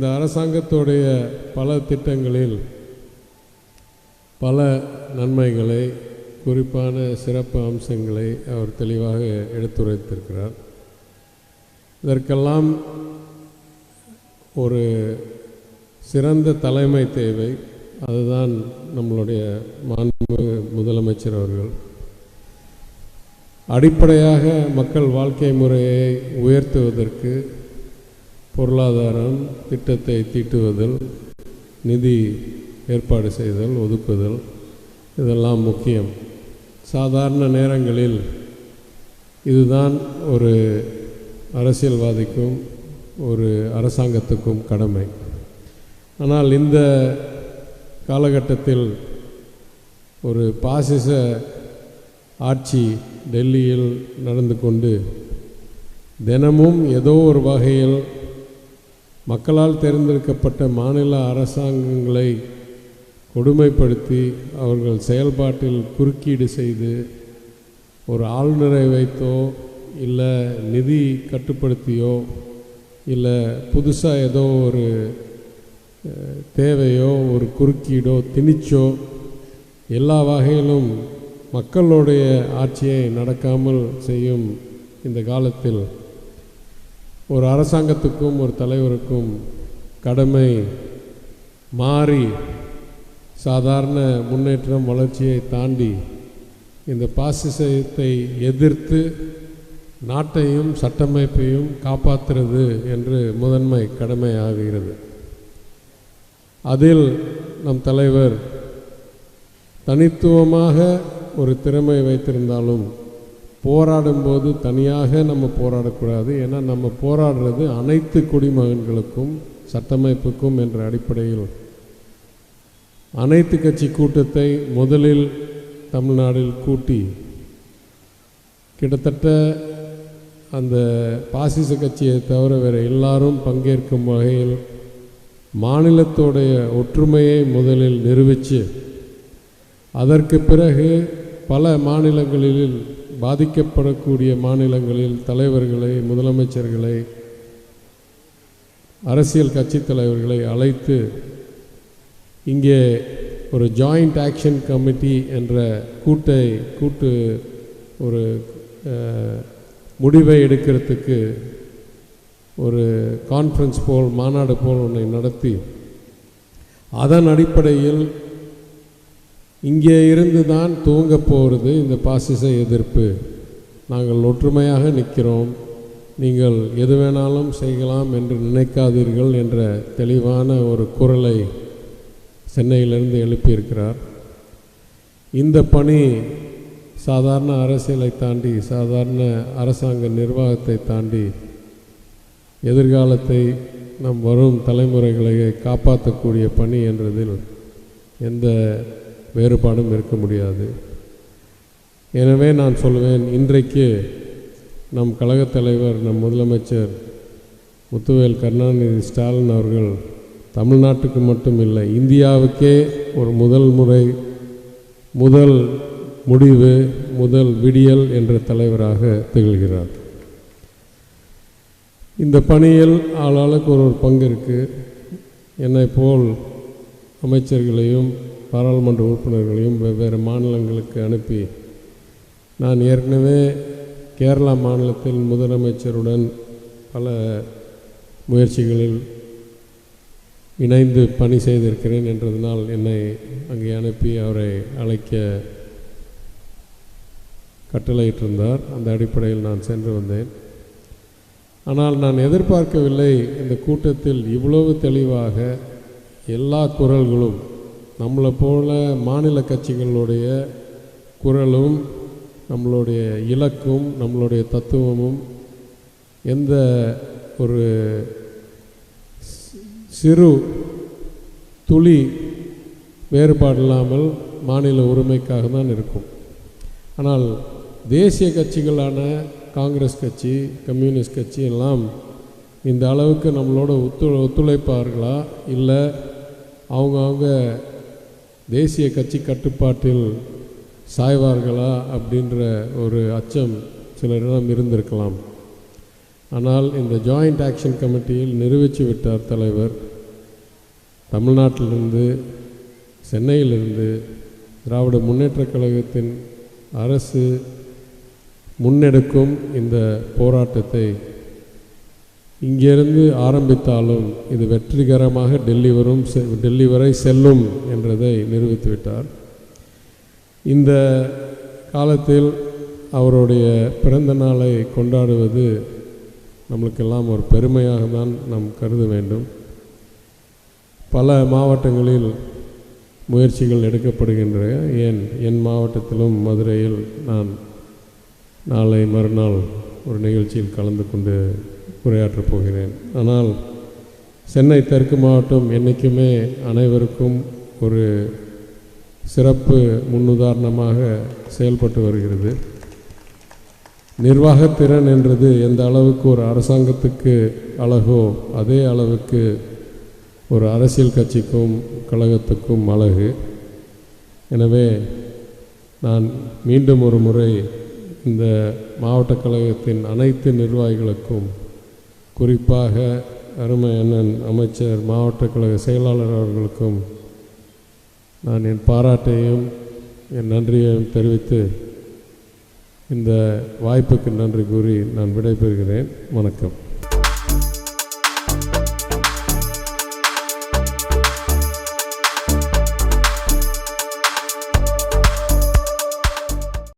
இந்த அரசாங்கத்துடைய பல திட்டங்களில் பல நன்மைகளை குறிப்பான சிறப்பு அம்சங்களை அவர் தெளிவாக எடுத்துரைத்திருக்கிறார். இதற்கெல்லாம் ஒரு சிறந்த தலைமை தேவை. அதுதான் நம்மளுடைய மாண்புமிகு முதலமைச்சர் அவர்கள். அடிப்படையாக மக்கள் வாழ்க்கை முறையை உயர்த்துவதற்கு பொருளாதாரம் திட்டத்தை தீட்டுவதில் நிதி ஏற்பாடு செய்தல் ஒதுக்குதல் இதெல்லாம் முக்கியம். சாதாரண நேரங்களில் இதுதான் ஒரு அரசியல்வாதிக்கும் ஒரு அரசாங்கத்துக்கும் கடமை. ஆனால் இந்த காலகட்டத்தில் ஒரு பாசிச ஆட்சி டெல்லியில் நடந்து கொண்டு தினமும் ஏதோ ஒரு வகையில் மக்களால் தேர்ந்தெடுக்கப்பட்ட மாநில அரசாங்கங்களை கொடுமைப்படுத்தி அவர்கள் செயல்பாட்டில் குறுக்கீடு செய்து ஒரு ஆளுநரை வைத்தோ இல்லை நிதி கட்டுப்படுத்தியோ இல்லை புதுசாக ஏதோ ஒரு தேவையோ ஒரு குறுக்கீடோ திணிச்சோ எல்லா வகையிலும் மக்களுடைய ஆட்சியை நடக்காமல் செய்யும் இந்த காலத்தில் ஒரு அரசாங்கத்துக்கும் ஒரு தலைவருக்கும் கடமை மாறி சாதாரண முன்னேற்றம் வளர்ச்சியை தாண்டி இந்த பாசிசத்தை எதிர்த்து நாட்டையும் சட்டமைப்பையும் காப்பாற்றுறது என்று முதன்மை கடமையாகிறது. அதில் நம் தலைவர் தனித்துவமாக ஒரு திறமை வைத்திருந்தாலும் போராடும்போது தனியாக நம்ம போராடக்கூடாது. ஏன்னா நம்ம போராடுறது அனைத்து குடிமகன்களுக்கும் சட்டமைப்புக்கும் என்ற அடிப்படையில். அனைத்து கட்சி கூட்டத்தை முதலில் தமிழ்நாட்டில் கூட்டி கிட்டத்தட்ட அந்த பாசிச கட்சியை தவிர வேறு எல்லாரும் பங்கேற்கும் வகையில் மாநிலத்தோடைய ஒற்றுமையை முதலில் நிரூபித்து அதற்கு பிறகு பல மாநிலங்களில் பாதிக்கப்படக்கூடிய மாநிலங்களில் தலைவர்களை முதலமைச்சர்களை அரசியல் கட்சி தலைவர்களை அழைத்து இங்கே ஒரு ஜாயிண்ட் ஆக்ஷன் கமிட்டி என்ற கூட்டை கூட்டு ஒரு முடிவை எடுக்கிறதுக்கு ஒரு கான்ஃபரன்ஸ் போல் மாநாடு போல் ஒன்றை நடத்தி அதன் அடிப்படையில் இங்கே இருந்து தான் தூங்க போகிறது இந்த பாசிச எதிர்ப்பு. நாங்கள் ஒற்றுமையாக நிற்கிறோம். நீங்கள் எது வேணாலும் செய்யலாம் என்று நினைக்காதீர்கள் என்ற தெளிவான ஒரு குரலை சென்னையிலிருந்து எழுப்பியிருக்கிறார். இந்த பணி சாதாரண அரசியலை தாண்டி சாதாரண அரசாங்க நிர்வாகத்தை தாண்டி எதிர்காலத்தை நம் வரும் தலைமுறைகளை காப்பாற்றக்கூடிய பணி என்றதில் எந்த வேறுபாடும் இருக்க முடியாது. எனவே நான் சொல்வேன் இன்றைக்கு நம் கழகத் தலைவர் நம் முதலமைச்சர் முத்துவேல் கருணாநிதி ஸ்டாலின் அவர்கள் தமிழ்நாட்டுக்கு மட்டும் இல்லை இந்தியாவுக்கே ஒரு முதல் முறை முதல் முடிவு முதல் விடியல் என்ற தலைவராக திகழ்கிறார். இந்த பணியில் ஆளாளுக்கு ஒரு ஒரு பங்கு இருக்குது என்னை போல் அமைச்சர்களையும் பாராளுமன்ற உறுப்பினர்களையும் வெவ்வேறு மாநிலங்களுக்கு அனுப்பி நான் ஏற்கனவே கேரளா மாநிலத்தில் முதலமைச்சருடன் பல முயற்சிகளில் இணைந்து பணி செய்திருக்கிறேன் என்றதனால் என்னை அங்கே அனுப்பி அவரை அழைக்க கட்டளையிட்டிருந்தார். அந்த அடிப்படையில் நான் சென்று வந்தேன். ஆனால் நான் எதிர்பார்க்கவில்லை இந்த கூட்டத்தில் இவ்வளவு தெளிவாக எல்லா குரல்களும் நம்மளை போல மாநில கட்சிகளுடைய குரலும் நம்மளுடைய இலக்கும் நம்மளுடைய தத்துவமும் எந்த ஒரு சிறு துளி வேறுபாடு இல்லாமல் மாநில உரிமைக்காக தான் இருக்கும். ஆனால் தேசிய கட்சிகளான காங்கிரஸ் கட்சி கம்யூனிஸ்ட் கட்சி எல்லாம் இந்த அளவுக்கு நம்மளோட ஒத்து ஒத்துழைப்பார்களா? இல்லை. அவங்கவுங்க தேசிய கட்சி கட்டுப்பாட்டில் சாய்வார்களா அப்படின்ற ஒரு அச்சம் சிலரிடம் இருந்திருக்கலாம். ஆனால் இந்த ஜாயிண்ட் ஆக்ஷன் கமிட்டியில் நிரூபித்து விட்டார் தலைவர். தமிழ்நாட்டிலிருந்து சென்னையிலிருந்து திராவிட முன்னேற்றக் கழகத்தின் அரசு முன்னெடுக்கும் இந்த போராட்டத்தை இங்கிருந்து ஆரம்பித்தாலும் இது வெற்றிகரமாக டெல்லி வரும் செ- டெல்லி வரை செல்லும் என்றதை நிரூபித்துவிட்டார். இந்த காலத்தில் அவருடைய பிறந்த நாளை கொண்டாடுவது நம்மளுக்கெல்லாம் ஒரு பெருமையாக தான் நாம் கருத வேண்டும். பல மாவட்டங்களில் முயற்சிகள் எடுக்கப்படுகின்றன. ஏன்? என் மாவட்டத்திலும் மதுரையில் நான் நாளை மறுநாள் ஒரு நிகழ்ச்சியில் கலந்து கொண்டு உரையாற்றப் போகிறேன். ஆனால் சென்னை தெற்கு மாவட்டம் என்றைக்குமே அனைவருக்கும் ஒரு சிறப்பு முன்னுதாரணமாக செயல்பட்டு வருகிறது. நிர்வாகத்திறன் என்றது எந்த அளவுக்கு ஒரு அரசாங்கத்துக்கு அழகோ அதே அளவுக்கு ஒரு அரசியல் கட்சிக்கும் கழகத்துக்கும் அழகு. எனவே நான் மீண்டும் ஒரு முறை இந்த மாவட்ட கழகத்தின் அனைத்து நிர்வாகிகளுக்கும் குறிப்பாக அருமை அண்ணன் அமைச்சர் மாவட்ட கழக செயலாளர் அவர்களுக்கும் நான் என் பாராட்டையும் என் நன்றியையும் தெரிவித்து இந்த வாய்ப்புக்கு நன்றி கூறி நான் விடைபெறுகிறேன். வணக்கம்.